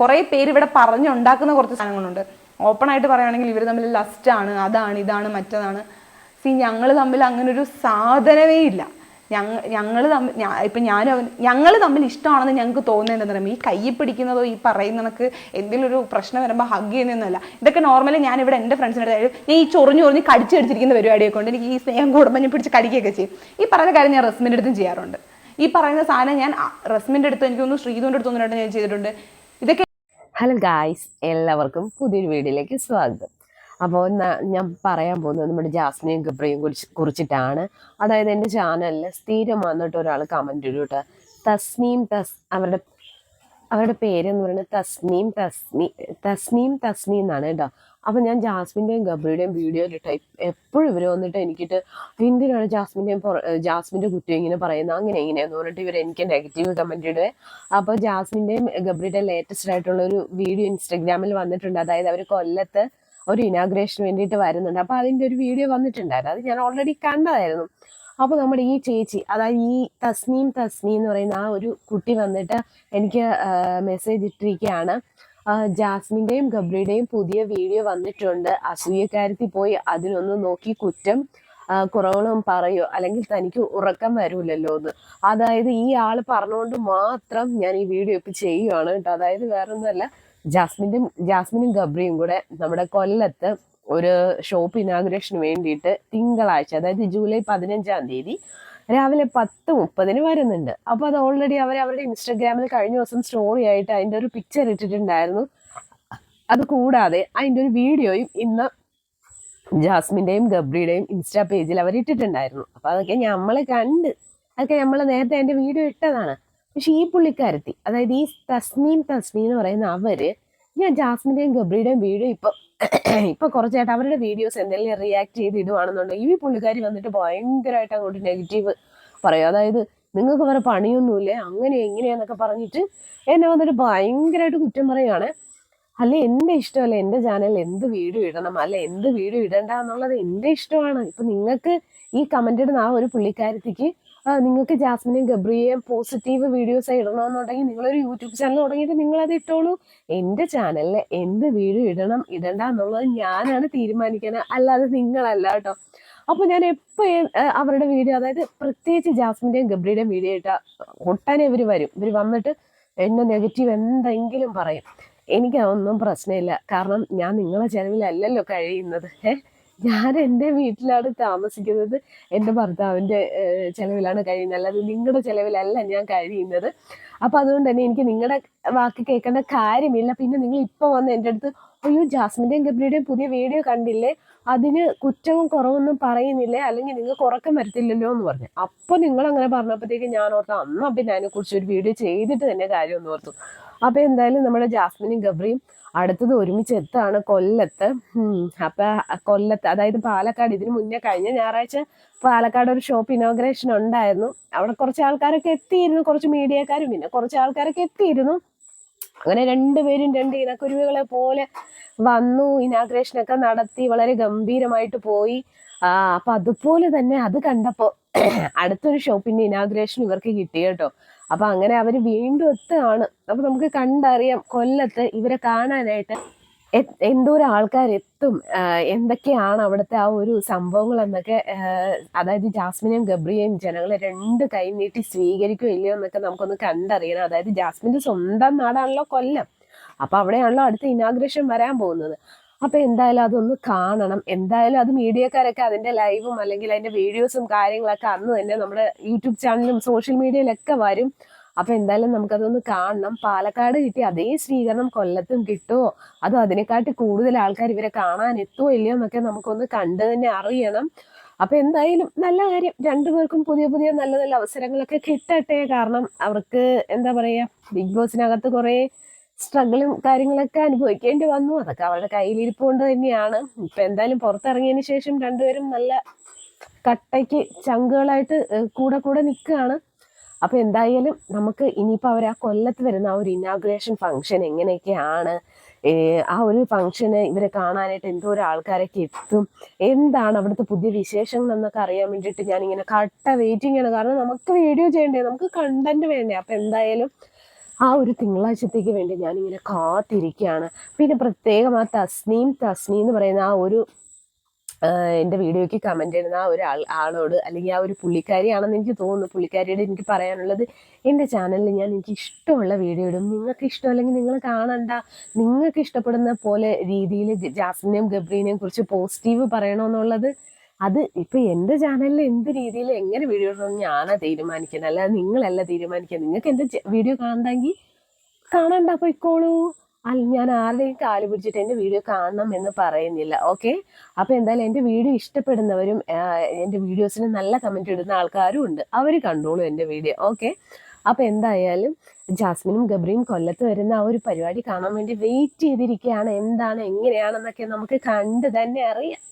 കുറേ പേര് ഇവിടെ പറഞ്ഞുണ്ടാക്കുന്ന കുറച്ച് സാധനങ്ങളുണ്ട്. ഓപ്പൺ ആയിട്ട് പറയുകയാണെങ്കിൽ ഇവർ തമ്മിൽ ലസ്റ്റ് ആണ് അതാണ് ഇതാണ് മറ്റതാണ്. സി ഞങ്ങൾ തമ്മിൽ അങ്ങനെ ഒരു സാധനമേ ഇല്ല. ഞങ്ങൾ ഞങ്ങൾ തമ്മിൽ ഇപ്പം ഞാനും അവൻ ഞങ്ങൾ തമ്മിൽ ഇഷ്ടമാണെന്ന് ഞങ്ങൾക്ക് തോന്നുന്നതെന്ന് പറയുമ്പോൾ ഈ കയ്യിൽ പിടിക്കുന്നതോ ഈ പറയുന്ന കണക്ക് എന്തെങ്കിലും ഒരു പ്രശ്നം വരുമ്പോൾ ഹഗ് ചെയ്യുന്നതൊന്നുമല്ല. ഇതൊക്കെ നോർമലി ഞാൻ ഇവിടെ എന്റെ ഫ്രണ്ട്സിന്റെ ഞാൻ ഈ ചൊറിഞ്ഞു ചൊറിഞ്ഞ് കടിച്ചു കടിച്ചിരിക്കുന്ന പരിപാടിയൊക്കെ ഉണ്ട്. എനിക്ക് ഈ സ്നേഹം കൂടുമ്പോൾ ഞാൻ പിടിച്ച് കടിക്കുകയൊക്കെ ചെയ്യും. ഈ പറയുന്ന കാര്യം ഞാൻ റസ്മിന്റെ അടുത്തും ചെയ്യാറുണ്ട്. ഈ പറയുന്ന സാധനം ഞാൻ റസ്മിന്റെ അടുത്ത് എനിക്ക് ഒന്ന് ശ്രീധുവിന്റെ അടുത്തൊന്നും ഞാൻ ചെയ്തിട്ടുണ്ട്. ഇതൊക്കെ ഹലോ ഗായ്സ് എല്ലാവർക്കും പുതിയൊരു വീഡിയോയിലേക്ക് സ്വാഗതം. അപ്പോൾ ഞാൻ പറയാൻ പോകുന്നത് നമ്മുടെ ജാസ്മിയും ഗബ്രയും കുറിച്ച് കുറിച്ചിട്ടാണ്. അതായത് എന്റെ ചാനലിൽ സ്ഥിരം വന്നിട്ട് ഒരാൾ കമന്റ് ഇടും കേട്ടോ. തസ്നീം തസ് അവരുടെ അവരുടെ പേരെന്ന് പറയുന്നത് തസ്നീം തസ്നി തസ്നീം തസ്നി എന്നാണ് കേട്ടോ. അപ്പോൾ ഞാൻ ജാസ്മിന്റെയും ഗബ്രിയുടെയും വീഡിയോയിലിട്ട് എപ്പോഴും ഇവർ വന്നിട്ട് എനിക്കിട്ട് എന്തിനാണ് ജാസ്മിന്റെയും ജാസ്മിന്റെ കുറ്റം ഇങ്ങനെ പറയുന്നത്? അങ്ങനെ ഇങ്ങനെയെന്ന് പറഞ്ഞിട്ട് ഇവർ എനിക്ക് നെഗറ്റീവ് കമന്റ് ഇടുവേ. അപ്പോൾ ജാസ്മിന്റെയും ഗബ്രിയുടെ ലേറ്റസ്റ്റ് ആയിട്ടുള്ള ഒരു വീഡിയോ ഇൻസ്റ്റഗ്രാമിൽ വന്നിട്ടുണ്ട്. അതായത് അവർ കൊല്ലത്ത് ഒരു ഇനാഗ്രേഷന് വേണ്ടിയിട്ട് വരുന്നുണ്ട്. അപ്പോൾ അതിന്റെ ഒരു വീഡിയോ വന്നിട്ടുണ്ടായിരുന്നു. അത് ഞാൻ ഓൾറെഡി കണ്ടതായിരുന്നു. അപ്പോൾ നമ്മുടെ ഈ ചേച്ചി അതായത് ഈ തസ്നീം തസ്നി എന്ന് പറയുന്ന ആ ഒരു കുട്ടി വന്നിട്ട് എനിക്ക് മെസ്സേജ് ഇട്ടിരിക്കുകയാണ്. ജാസ്മിന്റെയും ഗബ്രിയുടെയും പുതിയ വീഡിയോ വന്നിട്ടുണ്ട്. അസൂയക്കാരത്തി പോയി അതിനൊന്ന് നോക്കി കുറ്റം കുറവുകളും പറയോ? അല്ലെങ്കിൽ തനിക്ക് ഉറക്കം വരൂലല്ലോ എന്ന്. അതായത് ഈ ആൾ പറഞ്ഞുകൊണ്ട് മാത്രം ഞാൻ ഈ വീഡിയോ ഇപ്പം ചെയ്യുവാണ് കേട്ടോ. അതായത് വേറൊന്നുമല്ല ജാസ്മിന്റെ ജാസ്മിനും ഗബ്രിയും കൂടെ നമ്മുടെ കൊല്ലത്ത് ഒരു ഷോപ്പ് ഇനാഗുറേഷന് വേണ്ടിയിട്ട് തിങ്കളാഴ്ച അതായത് ജൂലൈ പതിനഞ്ചാം തീയതി രാവിലെ പത്ത് മുപ്പതിന് വരുന്നുണ്ട്. അപ്പോൾ അത് ഓൾറെഡി അവർ അവരുടെ ഇൻസ്റ്റഗ്രാമിൽ കഴിഞ്ഞ ദിവസം സ്റ്റോറി ആയിട്ട് അതിന്റെ ഒരു പിക്ചർ ഇട്ടിട്ടുണ്ടായിരുന്നു. അത് കൂടാതെ അതിന്റെ ഒരു വീഡിയോയും ഇന്ന് ജാസ്മിന്റെയും ഗബ്രിയുടെയും ഇൻസ്റ്റാ പേജിൽ അവർ ഇട്ടിട്ടുണ്ടായിരുന്നു. അപ്പോൾ അതൊക്കെ നമ്മൾ കണ്ട് അതൊക്കെ നമ്മൾ നേരത്തെ അതിന്റെ വീഡിയോ ഇട്ടതാണ്. പക്ഷെ ഈ പുള്ളിക്കാരത്തി അതായത് ഈ തസ്നീം തസ്മീം എന്ന് പറയുന്ന അവർ ഞാൻ ജാസ്മിന്റെയും ഗബ്രിയുടെയും വീഡിയോ ഇപ്പൊ ഇപ്പൊ കുറച്ചായിട്ട് അവരുടെ വീഡിയോസ് എന്തെങ്കിലും റിയാക്ട് ചെയ്ത് ഇടുവാണെന്നുണ്ടെങ്കിൽ ഈ പുള്ളിക്കാരി വന്നിട്ട് ഭയങ്കരമായിട്ട് അങ്ങോട്ട് നെഗറ്റീവ് പറയും. അതായത് നിങ്ങൾക്ക് വേറെ പണിയൊന്നുമില്ലേ? അങ്ങനെ എങ്ങനെയാന്നൊക്കെ പറഞ്ഞിട്ട് എന്നെ വന്നിട്ട് ഭയങ്കരമായിട്ട് കുറ്റം പറയുകയാണ് അല്ല എന്റെ ഇഷ്ടമല്ല എന്റെ ചാനലിൽ എന്ത് വീഡിയോ ഇടണം? അല്ല എന്ത് വീഡിയോ ഇടണ്ട എന്നുള്ളത് എന്റെ ഇഷ്ടമാണ്. ഇപ്പൊ നിങ്ങൾക്ക് ഈ കമന്റ് ഇടുന്ന ആ ഒരു പുള്ളിക്കാരത്തിക്ക് നിങ്ങൾക്ക് ജാസ്മിനെയും ഗബ്രിയെയും പോസിറ്റീവ് വീഡിയോസ് ഇടണമെന്നുണ്ടെങ്കിൽ നിങ്ങളൊരു യൂട്യൂബ് ചാനൽ തുടങ്ങിയിട്ട് നിങ്ങളത് ഇട്ടോളൂ. എന്റെ ചാനലിൽ എന്ത് വീഡിയോ ഇടണം ഇടണ്ട എന്നുള്ളത് ഞാനാണ് തീരുമാനിക്കുന്നത്. അല്ലാതെ നിങ്ങളല്ല കേട്ടോ. അപ്പൊ ഞാൻ എപ്പോ അവരുടെ വീഡിയോ അതായത് പ്രത്യേകിച്ച് ജാസ്മിന്റെയും ഗബ്രിയുടെയും വീഡിയോ ഇട്ട ഒട്ടനെ ഇവർ വരും. ഇവർ വന്നിട്ട് എന്നെ നെഗറ്റീവ് എന്തെങ്കിലും പറയും. എനിക്കതൊന്നും പ്രശ്നമില്ല. കാരണം ഞാൻ നിങ്ങളെ ചെലവിലല്ലല്ലോ കഴിയുന്നത്. ഏഹ് ഞാൻ എന്റെ വീട്ടിലാണ് താമസിക്കുന്നത്. എന്റെ ഭർത്താവിന്റെ ചിലവിലാണ് കഴിയുന്നത്. അല്ലാതെ നിങ്ങളുടെ ചെലവിലല്ല ഞാൻ കഴിയുന്നത്. അപ്പൊ അതുകൊണ്ട് തന്നെ എനിക്ക് നിങ്ങളുടെ വാക്ക് കേൾക്കേണ്ട കാര്യമില്ല. പിന്നെ നിങ്ങൾ ഇപ്പൊ വന്ന് എന്റെ അടുത്ത് അയ്യോ ജാസ്മിന്റെയും ഗബ്രിയുടെയും പുതിയ വീഡിയോ കണ്ടില്ലേ? അതിന് കുറ്റവും കുറവൊന്നും പറയുന്നില്ലേ? അല്ലെങ്കിൽ നിങ്ങൾക്ക് ഉറക്കം വരത്തില്ലല്ലോ? എന്ന് പറഞ്ഞു. അപ്പൊ നിങ്ങൾ അങ്ങനെ പറഞ്ഞപ്പോഴത്തേക്ക് ഞാൻ ഓർത്തു അന്നാ പിന്നെ അതിനെ കുറിച്ച് ഒരു വീഡിയോ ചെയ്തിട്ട് തന്നെ കാര്യം ഒന്ന് ഓർത്തു. അപ്പൊ എന്തായാലും നമ്മുടെ ജാസ്മിനും ഗബ്രിയും അടുത്തത് ഒരുമിച്ച് എത്താണ് കൊല്ലത്ത്? അപ്പോൾ അപ്പൊ കൊല്ലത്ത് അതായത് പാലക്കാട് ഇതിന് മുന്നേ കഴിഞ്ഞ ഞായറാഴ്ച പാലക്കാട് ഒരു ഷോപ്പ് ഇനോഗ്രേഷൻ ഉണ്ടായിരുന്നു. അവിടെ കുറച്ച് ആൾക്കാരൊക്കെ എത്തിയിരുന്നു കുറച്ച് മീഡിയക്കാരും പിന്നെ കുറച്ച് ആൾക്കാരൊക്കെ എത്തിയിരുന്നു. അങ്ങനെ രണ്ടുപേരും രണ്ട് ഇനക്കുരുവികളെ പോലെ വന്നു ഇനാഗ്രേഷൻ ഒക്കെ നടത്തി വളരെ ഗംഭീരമായിട്ട് പോയി. അപ്പൊ അതുപോലെ തന്നെ അത് കണ്ടപ്പോ അടുത്തൊരു ഷോപ്പിന്റെ ഇനാഗ്രേഷൻ ഇവർക്ക് കിട്ടി കേട്ടോ. അപ്പൊ അങ്ങനെ അവർ വീണ്ടും എത്തുകയാണ്. അപ്പൊ നമുക്ക് കണ്ടറിയാം കൊല്ലത്ത് ഇവരെ കാണാനായിട്ട് എന്തോരം ആൾക്കാർ എത്തും എന്തൊക്കെയാണ് അവിടുത്തെ ആ ഒരു സംഭവങ്ങൾ എന്നൊക്കെ അതായത് ജാസ്മിനെയും ഗബ്രിയെയും ജനങ്ങളെ രണ്ട് കൈ നീട്ടി സ്വീകരിക്കുകയോ ഇല്ലയോ എന്നൊക്കെ നമുക്കൊന്ന് കണ്ടറിയണം. അതായത് ജാസ്മിന്റെ സ്വന്തം നാടാണല്ലോ കൊല്ലം. അപ്പൊ അവിടെയാണല്ലോ അടുത്ത ഇനാഗ്രേഷൻ വരാൻ പോകുന്നത്. അപ്പൊ എന്തായാലും അതൊന്ന് കാണണം. എന്തായാലും അത് മീഡിയക്കാരൊക്കെ അതിന്റെ ലൈവും അല്ലെങ്കിൽ അതിന്റെ വീഡിയോസും കാര്യങ്ങളൊക്കെ അന്ന് തന്നെ നമ്മുടെ യൂട്യൂബ് ചാനലും സോഷ്യൽ മീഡിയയിലൊക്കെ വരും. അപ്പൊ എന്തായാലും നമുക്കതൊന്ന് കാണണം. പാലക്കാട് കിട്ടിയ അതേ സ്വീകരണം കൊല്ലത്തും കിട്ടുമോ അതോ അതിനെക്കാട്ടി കൂടുതൽ ആൾക്കാർ ഇവരെ കാണാൻ എത്തുമോ ഇല്ലയോ എന്നൊക്കെ നമുക്കൊന്ന് കണ്ടു തന്നെ അറിയണം. അപ്പൊ എന്തായാലും നല്ല കാര്യം. രണ്ടുപേർക്കും പുതിയ പുതിയ നല്ല നല്ല അവസരങ്ങളൊക്കെ കിട്ടട്ടെ. കാരണം അവർക്ക് എന്താ പറയാ ബിഗ് ബോസിനകത്ത് കുറെ സ്ട്രഗിളും കാര്യങ്ങളൊക്കെ അനുഭവിക്കേണ്ടി വന്നു. അതൊക്കെ അവരുടെ കയ്യിലിരിപ്പുകൊണ്ട് തന്നെയാണ്. ഇപ്പൊ എന്തായാലും പുറത്തിറങ്ങിയതിന് ശേഷം രണ്ടുപേരും നല്ല കട്ടയ്ക്ക് ചങ്കുകളായിട്ട് കൂടെ കൂടെ നിൽക്കുകയാണ്. അപ്പൊ എന്തായാലും നമുക്ക് ഇനിയിപ്പോ അവർ ആ കൊല്ലത്ത് വരുന്ന ആ ഒരു ഇനാഗുറേഷൻ ഫംഗ്ഷൻ എങ്ങനെയൊക്കെയാണ്? ആ ഒരു ഫംഗ്ഷന് ഇവരെ കാണാനായിട്ട് എന്തോരം ആൾക്കാരൊക്കെ എത്തും. എന്താണ് അവിടുത്തെ പുതിയ വിശേഷങ്ങൾ എന്നൊക്കെ അറിയാൻ വേണ്ടിയിട്ട് ഞാനിങ്ങനെ കട്ട വെയിറ്റിംഗ് ആണ്. കാരണം നമുക്ക് വീഡിയോ ചെയ്യണ്ടേ നമുക്ക് കണ്ടന്റ് വേണ്ടേ. അപ്പൊ എന്തായാലും ആ ഒരു തിങ്കളാഴ്ചത്തേക്ക് വേണ്ടി ഞാനിങ്ങനെ കാത്തിരിക്കുകയാണ്. പിന്നെ പ്രത്യേകം ആ തസ്നീം തസ്നീം എന്ന് പറയുന്ന ആ ഒരു എന്റെ വീഡിയോയ്ക്ക് കമന്റ് ചെയ്യുന്ന ആ ഒരു ആൾ ആളോട് അല്ലെങ്കിൽ ആ ഒരു പുള്ളിക്കാരിയാണെന്ന് എനിക്ക് തോന്നുന്നു. പുള്ളിക്കാരിയോട് എനിക്ക് പറയാനുള്ളത് എന്റെ ചാനലിൽ ഞാൻ എനിക്ക് ഇഷ്ടമുള്ള വീഡിയോ ഇടും. നിങ്ങൾക്ക് ഇഷ്ടം അല്ലെങ്കിൽ നിങ്ങൾ കാണണ്ട. നിങ്ങൾക്ക് ഇഷ്ടപ്പെടുന്ന പോലെ രീതിയിൽ ജാസ്മിനെയും ഗബ്രീനെയും കുറിച്ച് പോസിറ്റീവ് പറയണമെന്നുള്ളത് അത് ഇപ്പം എന്റെ ചാനലിൽ എന്ത് രീതിയിൽ എങ്ങനെ വീഡിയോ ഇടണമെന്ന് ഞാനാ തീരുമാനിക്കുന്നത്. അല്ലാതെ നിങ്ങളല്ല തീരുമാനിക്കുക നിങ്ങൾക്ക് എന്റെ വീഡിയോ കാണണ്ടെങ്കിൽ കാണണ്ട പോയിക്കോളൂ. അല്ല ഞാൻ ആരുടെയും കാൽ പിടിച്ചിട്ട് എന്റെ വീഡിയോ കാണണം എന്ന് പറയുന്നില്ല. ഓക്കെ അപ്പോൾ എന്തായാലും എന്റെ വീഡിയോ ഇഷ്ടപ്പെടുന്നവരും എന്റെ വീഡിയോസിന് നല്ല കമന്റ് ഇടുന്ന ആൾക്കാരും ഉണ്ട്. അവർ കണ്ടോളൂ എന്റെ വീഡിയോ ഓക്കെ അപ്പോൾ എന്തായാലും ജാസ്മിനും ഗബ്രിയും കൊല്ലത്ത് വരുന്ന ആ ഒരു പരിപാടി കാണാൻ വേണ്ടി വെയിറ്റ് ചെയ്തിരിക്കുകയാണ്. എന്താണ് എങ്ങനെയാണെന്നൊക്കെ നമുക്ക് കണ്ട് തന്നെ അറിയാം.